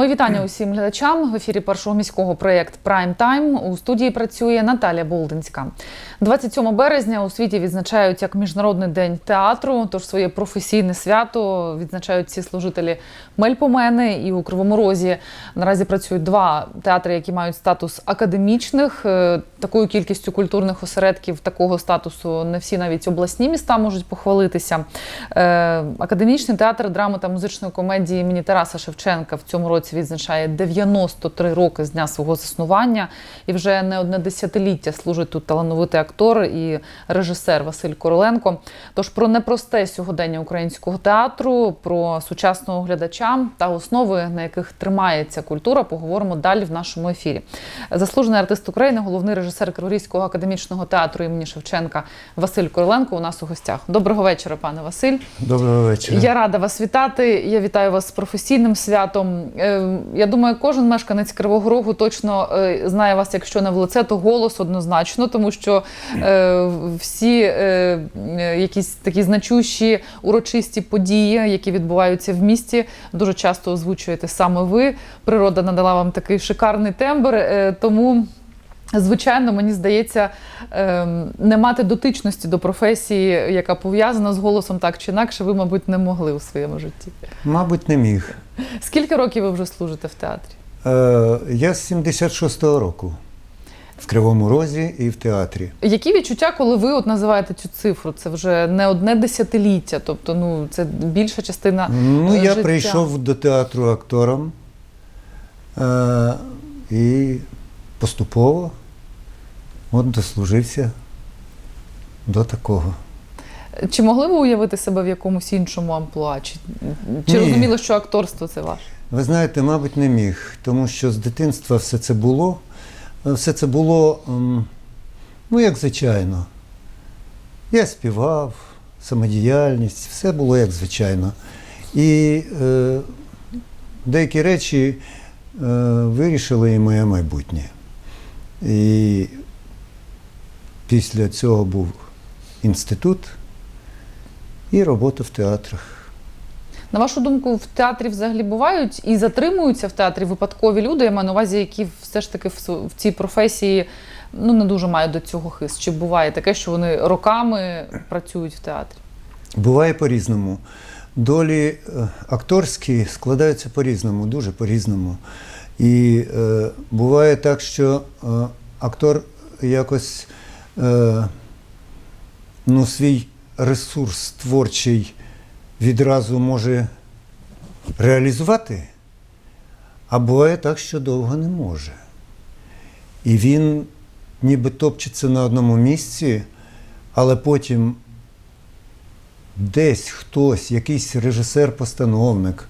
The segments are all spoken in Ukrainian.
Мої вітання усім глядачам. В ефірі першого міського проєкт Прайм Тайм. У студії працює Наталя Болдинська. 27 березня у світі відзначають як Міжнародний день театру. Тож своє професійне свято відзначають всі служителі Мельпомени і у Кривому Розі. Наразі працюють два театри, які мають статус академічних. Е, Такою кількістю культурних осередків такого статусу не всі навіть обласні міста можуть похвалитися. Е, Академічний театр драми та музичної комедії імені Тараса Шевченка в цьому році відзначає 93 роки з дня свого заснування, і вже не одне десятиліття служить тут талановитий актор і режисер Василь Короленко. Тож про непросте сьогодення українського театру, про сучасного глядача та основи, на яких тримається культура, поговоримо далі в нашому ефірі. Заслужений артист України, головний режисер Криворізького академічного театру імені Шевченка Василь Короленко у нас у гостях. Доброго вечора, пане Василь. Доброго вечора. Я рада вас вітати. Я вітаю вас з професійним святом. Е, Я думаю, кожен мешканець Кривого Рогу точно е, знає вас, якщо не в лице, то голос однозначно, тому що всі е, е, якісь такі значущі урочисті події, які відбуваються в місті, дуже часто озвучуєте саме ви. Природа надала вам такий шикарний тембр. е, Тому. Звичайно, мені здається, не мати дотичності до професії, яка пов'язана з голосом так чи інакше, ви, мабуть, не могли у своєму житті. Мабуть, не міг. Скільки років ви вже служите в театрі? Е, я з 76-го року в Кривому Розі і в театрі. Які відчуття, коли ви от називаєте цю цифру? Це вже не одне десятиліття, тобто ну це більша частина. Ну, е, я прийшов до театру актором е, і поступово от дослужився до такого. Чи могли ви уявити себе в якомусь іншому амплуа? Чи, чи розуміли, що акторство це ваше? Ви знаєте, мабуть, не міг, тому що з дитинства все це було. Е, Все це було, ну, як звичайно. Я співав, самодіяльність, все було як звичайно. І е, деякі речі е, вирішили і моє майбутнє. І після цього був інститут і робота в театрах. На вашу думку, в театрі взагалі бувають і затримуються в театрі випадкові люди, я маю на увазі, які все ж таки в, цій професії ну, не дуже мають до цього хист. Чи буває таке, що вони роками працюють в театрі? Буває по-різному. Долі е, акторські складаються по-різному, дуже по-різному. І е, буває так, що е, актор якось е, ну, свій ресурс творчий відразу може реалізувати, а буває так, що довго не може. І він ніби топчеться на одному місці, але потім десь хтось, якийсь режисер-постановник,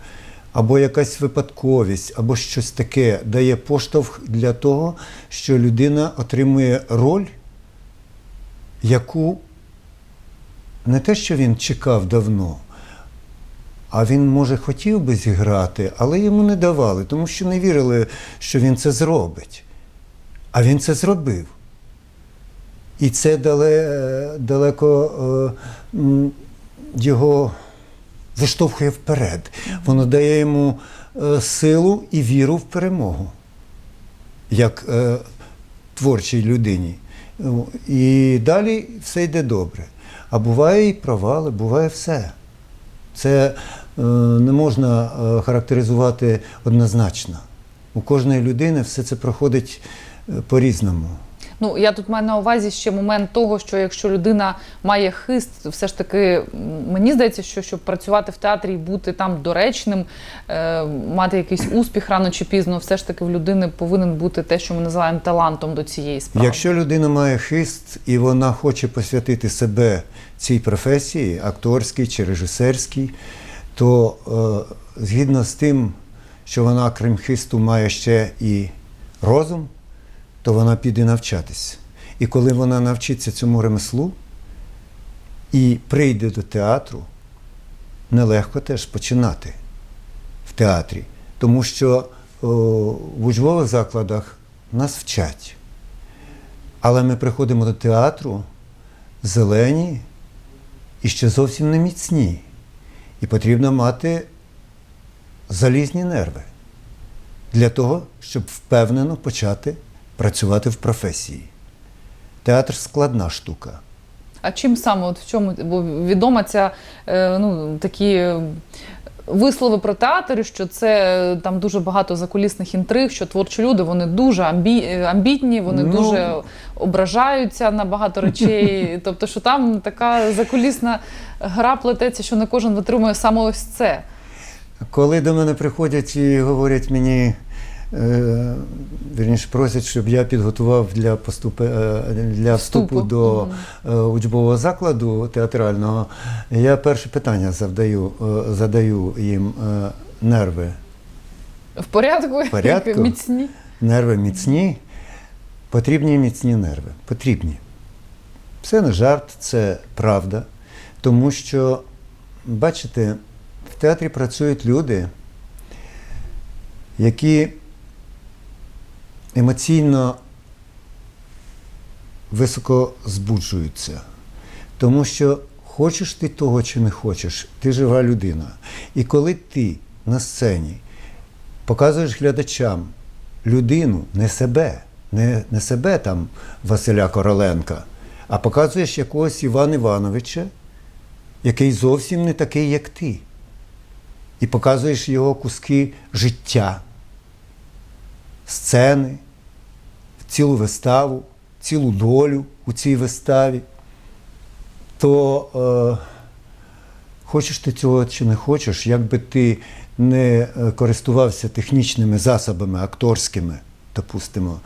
або якась випадковість, або щось таке дає поштовх для того, що людина отримує роль, яку не те, що він чекав давно, а він, може, хотів би зіграти, але йому не давали, тому що не вірили, що він це зробить. А він це зробив. І це дале, далеко е, його виштовхує вперед. Воно дає йому е, силу і віру в перемогу, як е, творчій людині. І далі все йде добре. А буває і провали, буває все. Це не можна е, характеризувати однозначно. У кожної людини все це проходить е, по-різному. Ну, я тут маю на увазі ще момент того, що якщо людина має хист, все ж таки мені здається, що щоб працювати в театрі і бути там доречним, е, мати якийсь успіх рано чи пізно, все ж таки в людини повинен бути те, що ми називаємо талантом до цієї справи. Якщо людина має хист і вона хоче посвятити себе цій професії, акторській чи режисерській, то е, згідно з тим, що вона, крім хисту, має ще і розум, то вона піде навчатись. І коли вона навчиться цьому ремеслу і прийде до театру, нелегко теж починати в театрі, тому що о, в учбових закладах нас вчать. Але ми приходимо до театру зелені і ще зовсім не міцні. І потрібно мати залізні нерви. для того, щоб впевнено почати працювати в професії. Театр складна штука. А чим саме от в чому бо відома ця е, ну такі вислови про театр, що це е, там дуже багато закулісних інтриг, що творчі люди вони дуже амбі, е, амбітні, вони Ну. дуже ображаються на багато речей. Тобто, що там така закулісна гра плететься, що не кожен витримує саме ось це. Коли до мене приходять і говорять мені, вірніше, просять, щоб я підготував для, поступи, е, для вступу Вступу. до е, учбового закладу театрального, я перше питання завдаю, е, задаю їм е, нерви. В порядку, В порядку. міцні. Нерви міцні, потрібні міцні нерви. Потрібні. Це не жарт, це правда. Тому що, бачите, в театрі працюють люди, які емоційно високо збуджуються. Тому що хочеш ти того чи не хочеш, ти жива людина. І коли ти на сцені показуєш глядачам людину, не себе, не, не себе там Василя Короленка, а показуєш якогось Івана Івановича, який зовсім не такий, як ти. І показуєш його куски життя, сцени, цілу виставу, цілу долю у цій виставі, то е, хочеш ти цього чи не хочеш, як би ти не е, користувався технічними засобами акторськими, допустимо,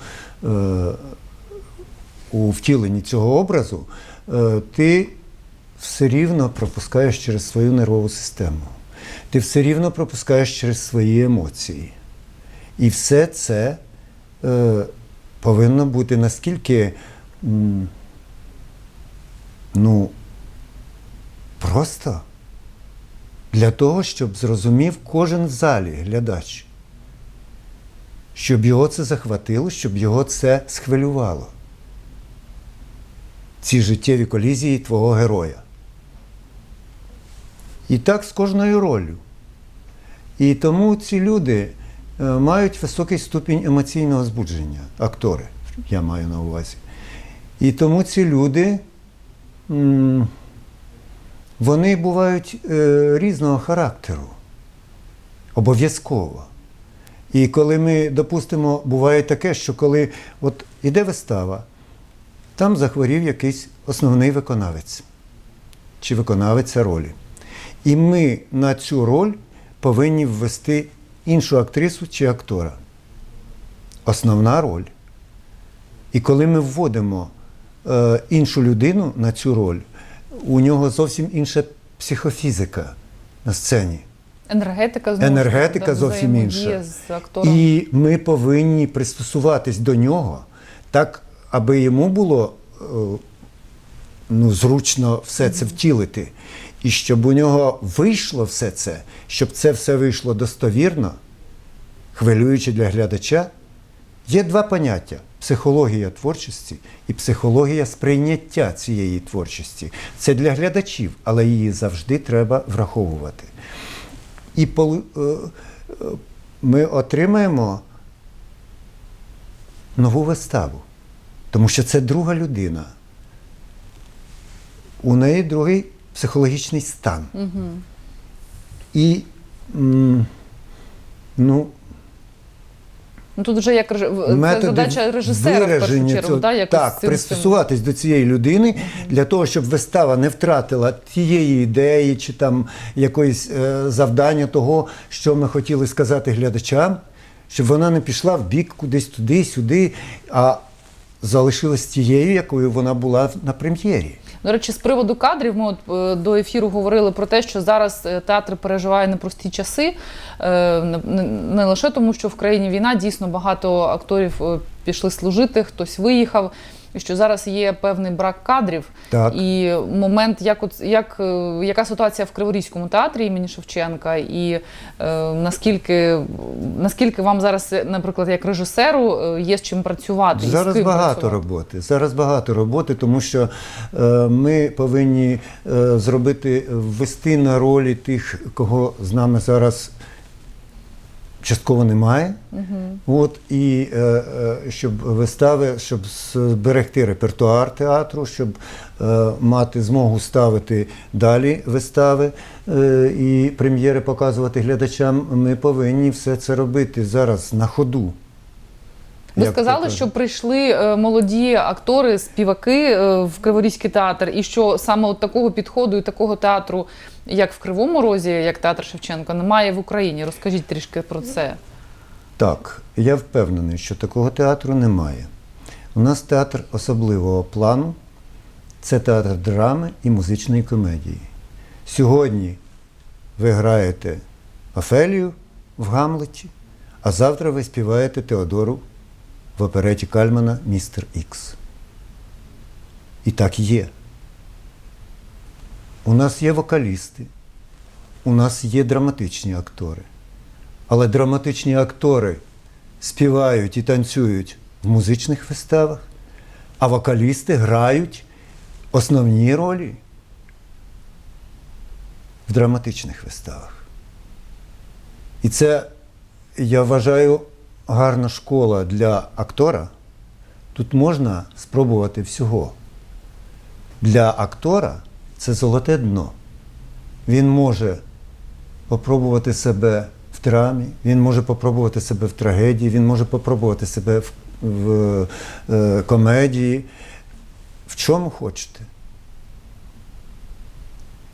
е, у втіленні цього образу, е, ти все рівно пропускаєш через свою нервову систему. Ти все рівно пропускаєш через свої емоції. І все це е, повинно бути наскільки м, ну, просто для того, щоб зрозумів кожен в залі глядач, щоб його це захватило, щоб його це схвилювало. Ці життєві колізії твого героя. І так з кожною роллю. І тому ці люди мають високий ступінь емоційного збудження, актори, я маю на увазі. І тому ці люди, вони бувають е, різного характеру. Обов'язково. І коли ми, допустимо, буває таке, що коли от іде вистава, там захворів якийсь основний виконавець чи виконавиця ролі. І ми на цю роль повинні ввести іншу актрису чи актора. Основна роль. І коли ми вводимо е, іншу людину на цю роль, у нього зовсім інша психофізика на сцені. Енергетика знову Енергетика зовсім інша. з. І ми повинні пристосуватись до нього так, аби йому було е, ну, зручно все це втілити. І щоб у нього вийшло все це, щоб це все вийшло достовірно, хвилюючи для глядача, є два поняття: психологія творчості і психологія сприйняття цієї творчості. Це для глядачів, але її завжди треба враховувати. І е, е, ми отримаємо нову виставу, тому що це друга людина. У неї другий психологічний стан. І ну, Ну тут вже як це задача режисера в першу чергу, да, якось так, пристосуватись до цієї людини для того, щоб вистава не втратила тієї ідеї чи там якоїсь е, завдання того, що ми хотіли сказати глядачам, щоб вона не пішла в бік кудись туди, сюди, а залишилась тією, якою вона була на прем'єрі. До речі, з приводу кадрів, ми от е, до ефіру говорили про те, що зараз е, театр переживає непрості часи. Е, не- лише тому, що в країні війна дійсно багато акторів пішли служити, хтось виїхав. І що зараз є певний брак кадрів, Так. і момент, як от як е, яка ситуація в Криворізькому театрі імені Шевченка, і е, наскільки наскільки вам зараз, наприклад, як режисеру, е, є з чим працювати? і з Зараз ким багато працювати? роботи. Зараз багато роботи, тому що е, ми повинні е, зробити, ввести на ролі тих, кого з нами зараз частково немає. От, і е, е, щоб вистави, щоб зберегти репертуар театру, щоб е, мати змогу ставити далі вистави е, і прем'єри показувати глядачам, ми повинні все це робити зараз на ходу. Ви Як сказали, то що прийшли е, молоді актори, співаки е, в Криворізький театр, і що саме от такого підходу і такого театру, як в Кривому Розі, як театр Шевченко, немає в Україні. Розкажіть трішки про це. Так, я впевнений, що такого театру немає. У нас театр особливого плану це театр драми і музичної комедії. Сьогодні ви граєте Офелію в Гамлеті, а завтра ви співаєте Теодору в опереті Кальмана Містер Ікс. І так є. У нас є вокалісти, у нас є драматичні актори. Але драматичні актори співають і танцюють в музичних виставах, а вокалісти грають основні ролі в драматичних виставах. І це, я вважаю, гарна школа для актора. Тут можна спробувати всього. Для актора це золоте дно. Він може попробувати себе в драмі, він може попробувати себе в трагедії, він може попробувати себе в, в е, комедії. В чому хочете.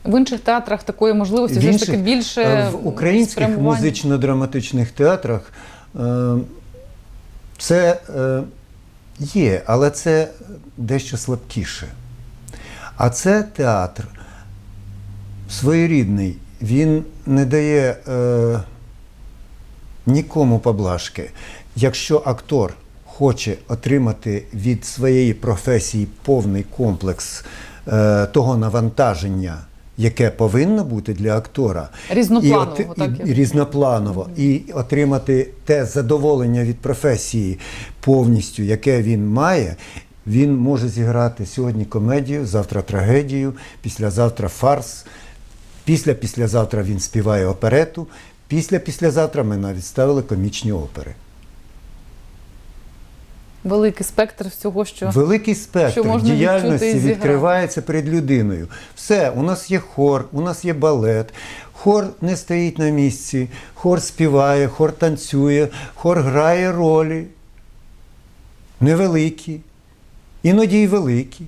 В інших театрах такої можливості В все ж таки більше е, в українських музично-драматичних театрах це е, є, але це дещо слабкіше. А це театр своєрідний, він не дає е, нікому поблажки. Якщо актор хоче отримати від своєї професії повний комплекс е, того навантаження, яке повинно бути для актора, Різнопланового, і, от- так, і, і різнопланово, і отримати те задоволення від професії повністю, яке він має. Він може зіграти сьогодні комедію, завтра трагедію, післязавтра фарс. Після післязавтра він співає оперету. Після післязавтра ми навіть ставили комічні опери. Великий спектр всього, що Великий спектр що можна діяльності відкривається перед людиною. Все, у нас є хор, у нас є балет. Хор не стоїть на місці, хор співає, хор танцює, хор грає ролі. Невеликі, іноді й великі.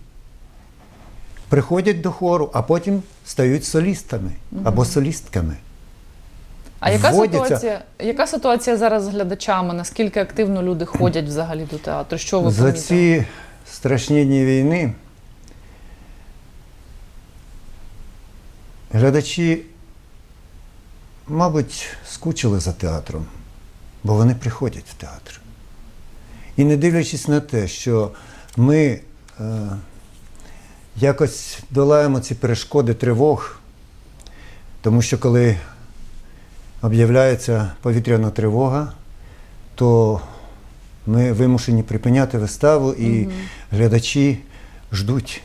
Приходять до хору, а потім стають солістами або солістками. А яка вводяться- ситуація, яка ситуація зараз з глядачами? Наскільки активно люди ходять взагалі до театру? Що ви За помітили? ці страшні дні війни глядачі, мабуть, скучили за театром, бо вони приходять в театр. І не дивлячись на те, що ми е, якось долаємо ці перешкоди тривог, тому що коли об'являється повітряна тривога, то ми вимушені припиняти виставу, і глядачі ждуть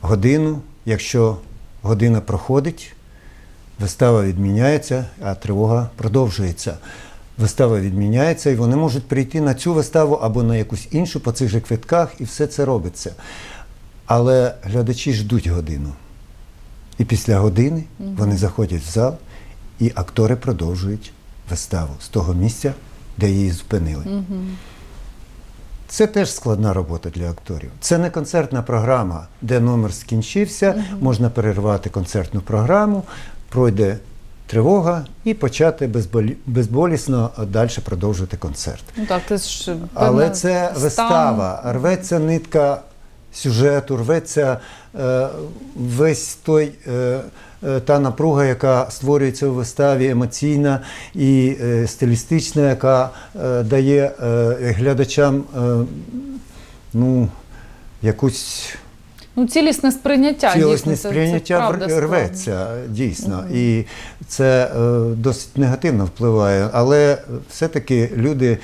годину. Якщо година проходить, вистава відміняється, а тривога продовжується. Вистава відміняється, і вони можуть прийти на цю виставу або на якусь іншу по цих же квитках, і все це робиться. Але глядачі ждуть годину. І після години вони заходять в зал, і актори продовжують виставу з того місця, де її зупинили. Це теж складна робота для акторів. Це не концертна програма, де номер скінчився, можна перервати концертну програму, пройде тривога і почати безболі... безболісно далі продовжувати концерт. Ну так, це ж Але це стан. вистава, рветься нитка сюжету, рветься е, весь той. Е, е, та напруга, яка створюється у виставі, емоційна і стилістична, яка дає глядачам ну, якусь Ну, цілісне сприйняття. цілісне дійсно, це- це сприйняття в- складно. рветься дійсно. І це е, досить негативно впливає. Але все-таки люди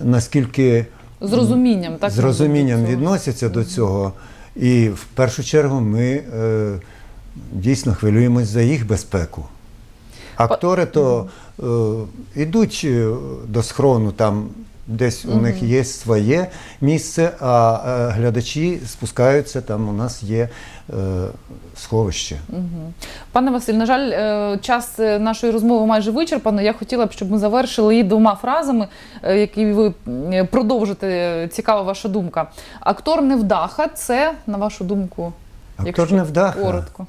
наскільки З розумінням, так? з розумінням до відносяться до цього. І в першу чергу ми е, дійсно хвилюємось за їх безпеку. Актори то е, йдуть е, до схрону там десь у них є своє місце, а е, глядачі спускаються, там у нас є е, сховище. Пане Василь, на жаль, е, час е, нашої розмови майже вичерпано. Я хотіла б, щоб ми завершили її двома фразами, які ви продовжите. Цікава ваша думка. Актор невдаха це, на вашу думку, Актор якщо невдаха. коротко.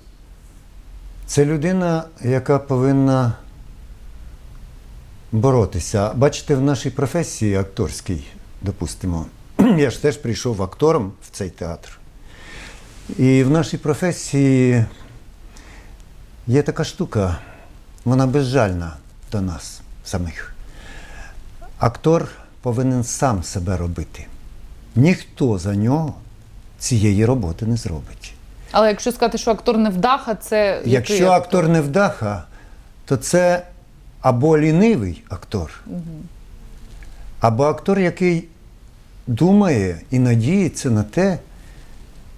Це людина, яка повинна боротися. Бачите, в нашій професії акторській, допустимо, я ж теж прийшов актором в цей театр. І в нашій професії є така штука, вона безжальна до нас самих. Актор повинен сам себе робити. Ніхто за нього цієї роботи не зробить. Але якщо сказати, що актор невдаха, це Якщо актор не вдаха, то це або лінивий актор, або актор, який думає і надіється на те,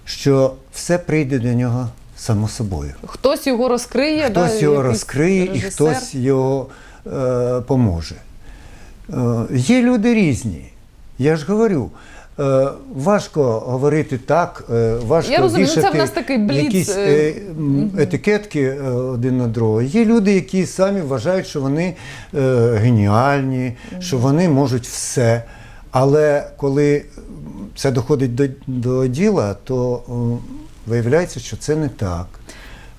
що все прийде до нього само собою. Хтось його розкриє, да, Хтось його якийсь розкриє і хтось його е, поможе. Е, є люди різні. Я ж говорю. Е, важко говорити так, е, важко Я розумію, ну, це в нас такий бліц, якісь е, етикетки один на другого. Є люди, які самі вважають, що вони геніальні, що вони можуть все. Але коли це доходить до, до діла, то виявляється, що це не так.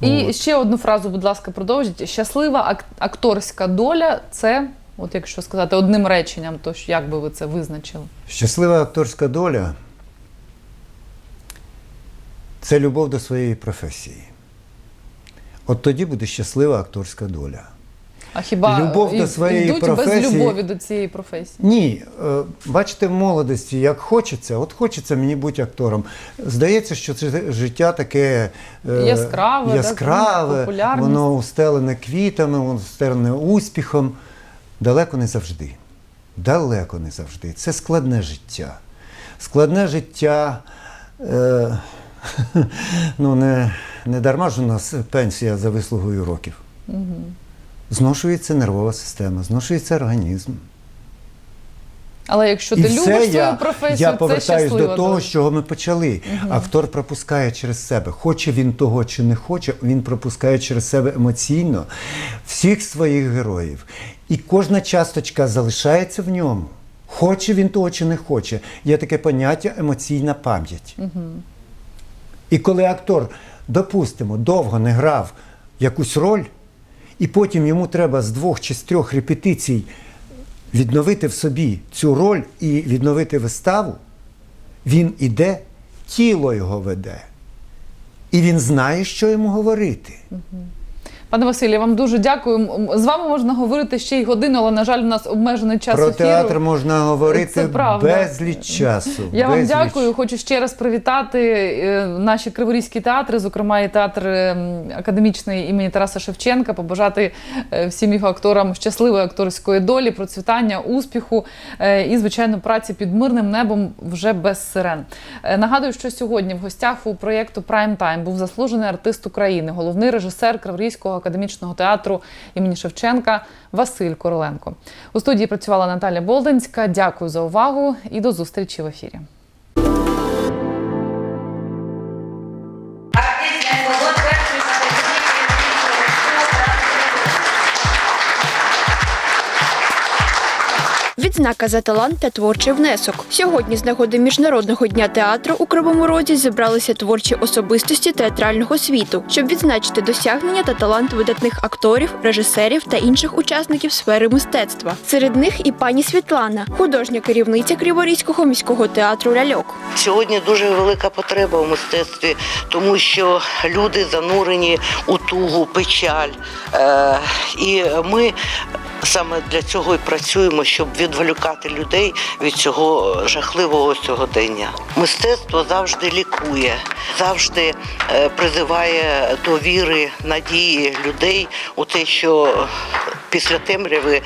І От. ще одну фразу, будь ласка, продовжіть. Щаслива акторська доля це, от якщо сказати одним реченням, то як би ви це визначили? Щаслива акторська доля це любов до своєї професії. От тоді буде щаслива акторська доля. А хіба Любов до своєї йдуть без любові до цієї професії? Ні, е, бачите, в молодості, як хочеться, от хочеться мені бути актором. Здається, що це життя таке е, Яскраве, так, воно устелене квітами, воно устелене успіхом. Далеко не завжди. Далеко не завжди. Це складне життя. Складне життя. Е, ну, не, не дарма ж у нас пенсія за вислугою років. Зношується нервова система, зношується організм. Але якщо ти І любиш свою я, професію, я це повертаюсь до того, з чого ми почали. Актор пропускає через себе. Хоче він того чи не хоче, він пропускає через себе емоційно всіх своїх героїв. І кожна часточка залишається в ньому. Хоче він того чи не хоче. Є таке поняття емоційна пам'ять. І коли актор, допустимо, довго не грав якусь роль, і потім йому треба з двох чи з трьох репетицій відновити в собі цю роль і відновити виставу, він іде, тіло його веде. І він знає, що йому говорити. Пане Василь, я вам дуже дякую. З вами можна говорити ще й годину, але на жаль, у нас обмежений час Про ефіру. театр можна говорити безліч часу. Я вам дякую. Хочу ще раз привітати е, наші криворізькі театри, зокрема і театр е, академічний імені Тараса Шевченка, побажати е, всім його акторам щасливої акторської долі, процвітання, успіху і, звичайно, праці під мирним небом вже без сирен. Нагадую, що сьогодні в гостях у проєкту Прайм Тайм був заслужений артист України, головний режисер Криворізького академічного театру імені Шевченка Василь Короленко. У студії працювала Наталя Болдинська. Дякую за увагу і до зустрічі в ефірі. Відзнака за талант та творчий внесок. Сьогодні з нагоди міжнародного дня театру у Кривому Розі зібралися творчі особистості театрального світу, щоб відзначити досягнення та талант видатних акторів, режисерів та інших учасників сфери мистецтва. Серед них і пані Світлана, художня керівниця Криворізького міського театру Ляльок. Сьогодні дуже велика потреба в мистецтві, тому що люди занурені у тугу, печаль. Е, і ми саме для цього і працюємо, щоб відволікати людей від цього жахливого сьогодення. Мистецтво завжди лікує, завжди е, призиває до віри, надії людей у те, що після темряви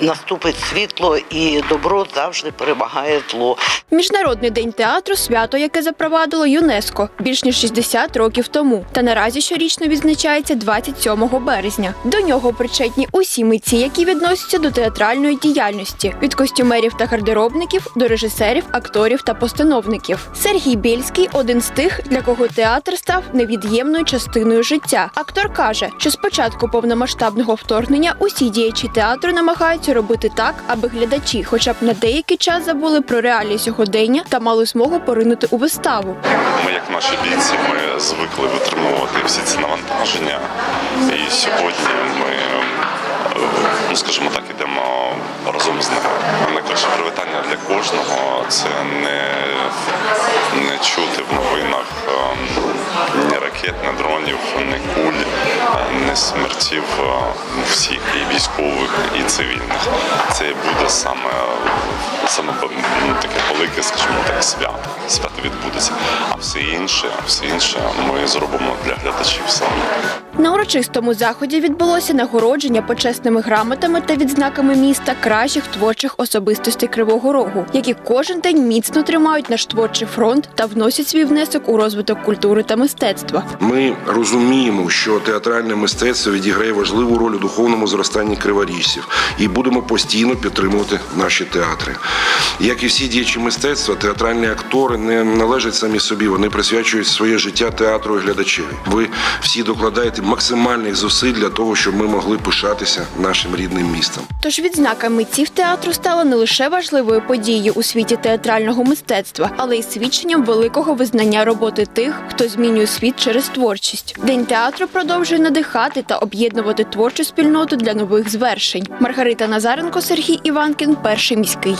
наступить світло, і добро завжди перемагає зло. Міжнародний день театру свято, яке запровадило ЮНЕСКО більш ніж 60 років тому. Та наразі щорічно відзначається 27 березня. До нього причетні усі митці, які відносяться до театральної діяльності від костюмерів та гардеробників до режисерів, акторів та постановників. Сергій Бєльський один з тих, для кого театр став невід'ємною частиною життя. Актор каже, що з початку повномасштабного вторгнення усі діячі театру намагаються робити так, аби глядачі, хоча б на деякий час забули про реалії сьогодення та мали змогу поринути у виставу. Ми, як наші бійці, ми звикли витримувати всі ці навантаження. І сьогодні ми, ну скажімо так, ідемо разом з ними. Найкраще привітання для кожного це не, не чути в новинах е, ні ракет, ні дронів, ні куль, е, ні смертів е, всіх і військових, і цивільних. Це буде саме, саме ну, таке велике, скажімо так, свято. Свято відбудеться. А все інше, все інше ми зробимо для глядачів саме. На урочистому заході відбулося нагородження почесними грамотами та відзнаками міста кращих творчих особистостей Кривого Рогу, які кожен день міцно тримають наш творчий фронт та вносять свій внесок у розвиток культури та мистецтва. Ми розуміємо, що театральне мистецтво відіграє важливу роль у духовному зростанні криворіжців і будемо постійно підтримувати наші театри. Як і всі діячі мистецтва, театральні актори не належать самі собі, вони присвячують своє життя театру і глядачеві. Ви всі докладаєте максимальних зусиль для того, щоб ми могли пишатися нашим рідним містом. Тож відзнака митців театру стала не лише важливою подією у світі театрального мистецтва, але й свідченням великого визнання роботи тих, хто змінює світ через творчість. День театру продовжує надихати та об'єднувати творчу спільноту для нових звершень. Маргарита Назаренко, Сергій Іванкін, перший міський.